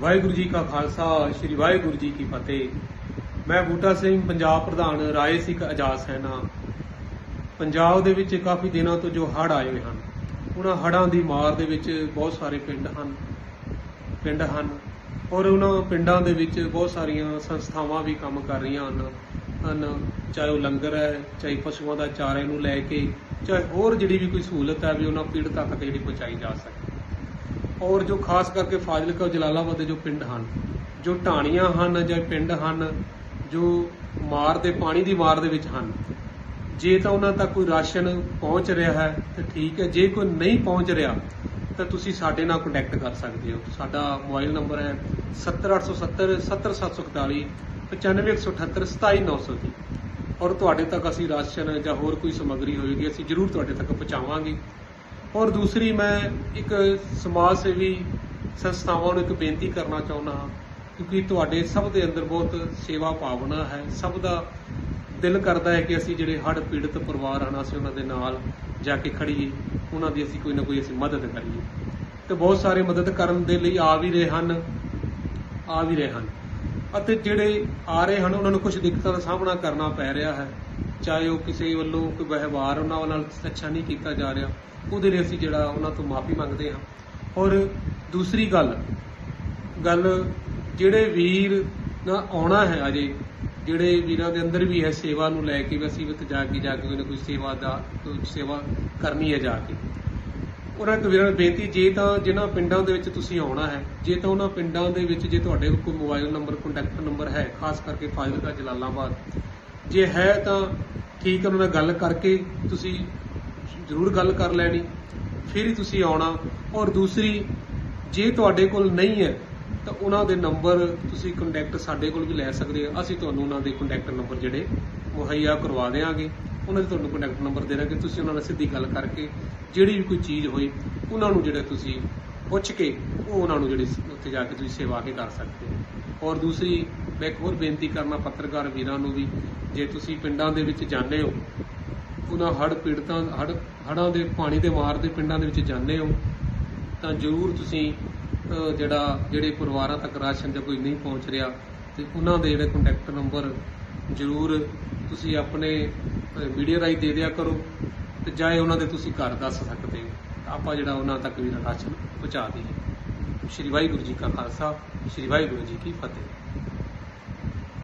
ਵਾਹਿਗੁਰੂ ਜੀ ਕਾ ਖਾਲਸਾ, ਸ੍ਰੀ ਵਾਹਿਗੁਰੂ ਜੀ ਕੀ ਫਤਿਹ। ਮੈਂ ਬੂਟਾ ਸਿੰਘ, ਪੰਜਾਬ ਪ੍ਰਧਾਨ ਰਾਏ ਸਿੱਖ ਆਜ਼ਾਦ ਸੈਨਾ। ਪੰਜਾਬ ਦੇ ਵਿੱਚ ਕਾਫੀ ਦਿਨਾਂ ਤੋਂ ਜੋ ਹੜ੍ਹ ਆਏ ਹੋਏ ਹਨ, ਉਹਨਾਂ ਹੜ੍ਹਾਂ ਦੀ ਮਾਰ ਦੇ ਵਿੱਚ ਬਹੁਤ ਸਾਰੇ ਪਿੰਡ ਹਨ ਪਿੰਡ ਹਨ। ਔਰ ਉਹਨਾਂ ਪਿੰਡਾਂ ਦੇ ਵਿੱਚ ਬਹੁਤ ਸਾਰੀਆਂ ਸੰਸਥਾਵਾਂ ਵੀ ਕੰਮ ਕਰ ਰਹੀਆਂ ਹਨ ਹਨ। ਚਾਹੇ ਉਹ ਲੰਗਰ ਹੈ, ਚਾਹੇ ਪਸ਼ੂਆਂ ਦਾ ਚਾਰੇ ਨੂੰ ਲੈ ਕੇ, ਚਾਹੇ ਹੋਰ ਜਿਹੜੀ ਵੀ ਕੋਈ ਸਹੂਲਤ ਹੈ, ਵੀ ਉਹਨਾਂ ਪੀੜਤਾਂ ਤੱਕ ਜਿਹੜੀ ਪਹੁੰਚਾਈ ਜਾ ਸਕੇ। ਔਰ ਜੋ ਖਾਸ ਕਰਕੇ ਫਾਜ਼ਿਲਕਾ ਜਲਾਲਾਬਾਦ ਦੇ ਜੋ ਪਿੰਡ ਹਨ, ਜੋ ਢਾਣੀਆਂ ਹਨ ਜਾਂ ਪਿੰਡ ਹਨ, ਜੋ ਮਾਰ ਦੇ, ਪਾਣੀ ਦੀ ਮਾਰ ਦੇ ਵਿੱਚ ਹਨ, ਜੇ ਤਾਂ ਉਹਨਾਂ ਤੱਕ ਕੋਈ ਰਾਸ਼ਨ ਪਹੁੰਚ ਰਿਹਾ ਹੈ, ਤਾਂ ਠੀਕ ਹੈ, ਜੇ ਕੋਈ ਨਹੀਂ ਪਹੁੰਚ ਰਿਹਾ, ਤਾਂ ਤੁਸੀਂ ਸਾਡੇ ਨਾਲ ਕੰਟੈਕਟ ਕਰ ਸਕਦੇ ਹੋ। ਸਾਡਾ ਮੋਬਾਈਲ ਨੰਬਰ ਹੈ 70870 70741 95178 27930 ਔਰ ਤੁਹਾਡੇ ਤੱਕ ਅਸੀਂ ਰਾਸ਼ਨ ਜਾਂ ਹੋਰ ਕੋਈ ਸਮੱਗਰੀ ਹੋਵੇਗੀ ਅਸੀਂ ਜ਼ਰੂਰ ਤੁਹਾਡੇ ਤੱਕ ਪਹੁੰਚਾਵਾਂਗੇ। ਔਰ ਦੂਸਰੀ ਮੈਂ ਇੱਕ ਸਮਾਜ ਸੇਵੀ ਸੰਸਥਾਵਾਂ ਨੂੰ ਇੱਕ ਬੇਨਤੀ ਕਰਨਾ ਚਾਹੁੰਦਾ ਹਾਂ, ਕਿਉਂਕਿ ਤੁਹਾਡੇ ਸਭ ਦੇ ਅੰਦਰ ਬਹੁਤ ਸੇਵਾ ਭਾਵਨਾ ਹੈ। ਸਭ ਦਾ ਦਿਲ ਕਰਦਾ ਹੈ ਕਿ ਅਸੀਂ ਜਿਹੜੇ ਹੜ੍ਹ ਪੀੜਤ ਪਰਿਵਾਰ ਹਨ ਅਸੀਂ ਉਹਨਾਂ ਦੇ ਨਾਲ ਜਾ ਕੇ ਖੜੀਏ ਉਹਨਾਂ ਦੀ ਅਸੀਂ ਕੋਈ ਨਾ ਕੋਈ ਅਸੀਂ ਮਦਦ ਕਰੀਏ। ਤੇ ਬਹੁਤ ਸਾਰੇ ਮਦਦ ਕਰਨ ਦੇ ਲਈ ਆ ਵੀ ਰਹੇ ਹਨ, ਆ ਵੀ ਰਹੇ ਹਨ। ਅਤੇ ਜਿਹੜੇ ਆ ਰਹੇ ਹਨ, ਉਹਨਾਂ ਨੂੰ ਕੁਝ ਦਿੱਕਤਾਂ ਦਾ ਸਾਹਮਣਾ ਕਰਨਾ ਪੈ ਰਿਹਾ ਹੈ। ਚਾਹੇ ਉਹ ਕਿਸੇ ਵੱਲੋਂ ਕੋਈ ਵਿਵਹਾਰ ਉਹਨਾਂ ਨਾਲ ਅੱਛਾ ਨਹੀਂ ਕੀਤਾ ਜਾ ਰਿਹਾ, ਉਹਦੇ ਲਈ ਅਸੀਂ ਜਿਹੜਾ ਉਹਨਾਂ ਤੋਂ ਮਾਫੀ ਮੰਗਦੇ ਹਾਂ। ਔਰ ਦੂਸਰੀ ਗੱਲ ਗੱਲ ਜਿਹੜੇ ਵੀਰ ਨਾ ਆਉਣਾ ਹੈ ਅਜੇ, ਜਿਹੜੇ ਵੀਰਾਂ ਦੇ ਅੰਦਰ ਵੀ ਹੈ ਸੇਵਾ ਨੂੰ ਲੈ ਕੇ ਵੀ ਅਸੀਂ ਵੀ ਜਾ ਕੇ ਜਾ ਕੇ ਕੋਈ ਨਾ ਕੋਈ ਸੇਵਾ ਦਾ ਸੇਵਾ ਕਰਨੀ ਹੈ ਜਾ ਕੇ। ਉਹਨਾਂ ਇੱਕ ਵੀਰਾਂ ਨੂੰ ਬੇਨਤੀ, ਜੇ ਤਾਂ ਜਿਨ੍ਹਾਂ ਪਿੰਡਾਂ ਦੇ ਵਿੱਚ ਤੁਸੀਂ ਆਉਣਾ ਹੈ, ਜੇ ਤਾਂ ਉਹਨਾਂ ਪਿੰਡਾਂ ਦੇ ਵਿੱਚ ਜੇ ਤੁਹਾਡੇ ਕੋਲ ਕੋਈ ਮੋਬਾਈਲ ਨੰਬਰ ਕੰਟੈਕਟ ਨੰਬਰ ਹੈ, ਖਾਸ ਕਰਕੇ ਫਾਜ਼ਿਲਕਾ, ਜਲਾਲਾਬਾਦ, ਜੇ ਹੈ ਤਾਂ ਠੀਕ ਹੈ, ਉਹਨਾਂ ਨਾਲ ਗੱਲ ਕਰਕੇ ਤੁਸੀਂ ਜ਼ਰੂਰ ਗੱਲ ਕਰ ਲੈਣੀ, ਫਿਰ ਹੀ ਤੁਸੀਂ ਆਉਣਾ। ਔਰ ਦੂਸਰੀ, ਜੇ ਤੁਹਾਡੇ ਕੋਲ ਨਹੀਂ ਹੈ, ਤਾਂ ਉਹਨਾਂ ਦੇ ਨੰਬਰ ਤੁਸੀਂ ਕੰਟੈਕਟ ਸਾਡੇ ਕੋਲ ਵੀ ਲੈ ਸਕਦੇ ਹੋ। ਅਸੀਂ ਤੁਹਾਨੂੰ ਉਹਨਾਂ ਦੇ ਕੰਟੈਕਟ ਨੰਬਰ ਜਿਹੜੇ ਮੁਹੱਈਆ ਕਰਵਾ ਦੇਵਾਂਗੇ ਉਹਨਾਂ ਦੇ ਤੁਹਾਨੂੰ ਕੰਟੈਕਟ ਨੰਬਰ ਦੇ ਦਾਂਗੇ, ਤੁਸੀਂ ਉਹਨਾਂ ਨਾਲ ਸਿੱਧੀ ਗੱਲ ਕਰਕੇ ਜਿਹੜੀ ਵੀ ਕੋਈ ਚੀਜ਼ ਹੋਈ, ਉਹਨਾਂ ਨੂੰ ਜਿਹੜਾ ਤੁਸੀਂ ਪੁੱਛ ਕੇ ਉਹ ਉਹਨਾਂ ਨੂੰ ਜਿਹੜੀ ਉੱਥੇ ਜਾ ਕੇ ਤੁਸੀਂ ਸੇਵਾ ਕੇ ਕਰ ਸਕਦੇ ਹੋ। ਔਰ ਦੂਸਰੀ, ਮੈਂ ਇੱਕ ਹੋਰ ਬੇਨਤੀ ਕਰਨਾ ਪੱਤਰਕਾਰ ਵੀਰਾਂ ਨੂੰ ਵੀ, ਜੇ ਤੁਸੀਂ ਪਿੰਡਾਂ ਦੇ ਵਿੱਚ ਜਾਂਦੇ ਹੋ, ਉਹਨਾਂ ਹੜ੍ਹ ਪੀੜਤਾਂ, ਹੜ੍ਹ, ਹੜ੍ਹਾਂ ਦੇ, ਪਾਣੀ ਦੇ ਮਾਰ ਦੇ ਪਿੰਡਾਂ ਦੇ ਵਿੱਚ ਜਾਂਦੇ ਹੋ, ਤਾਂ ਜ਼ਰੂਰ ਤੁਸੀਂ ਜਿਹੜਾ, ਜਿਹੜੇ ਪਰਿਵਾਰਾਂ ਤੱਕ ਰਾਸ਼ਨ ਜਾਂ ਕੋਈ ਨਹੀਂ ਪਹੁੰਚ ਰਿਹਾ, ਤੇ ਉਹਨਾਂ ਦੇ ਜਿਹੜੇ ਕੰਟੈਕਟ ਨੰਬਰ ਜ਼ਰੂਰ ਤੁਸੀਂ ਆਪਣੇ ਵੀਡੀਓ ਰਾਹੀਂ ਦੇ ਦਿਆ ਕਰੋ ਤੇ ਜਾਏ ਉਹਨਾਂ ਦੇ ਤੁਸੀਂ ਘਰ ਦੱਸ ਸਕਦੇ ਹੋ। ਤਾਂ ਆਪਾਂ ਜਿਹੜਾ ਉਹਨਾਂ ਤੱਕ ਵੀ ਰਾਸ਼ਨ ਪਹੁੰਚਾ ਦਈਏ। ਸ਼੍ਰੀ ਵਾਹਿਗੁਰੂ ਜੀ ਕਾ ਖਾਲਸਾ, ਸ਼੍ਰੀ ਵਾਹਿਗੁਰੂ ਜੀ ਕੀ ਫਤਿਹ।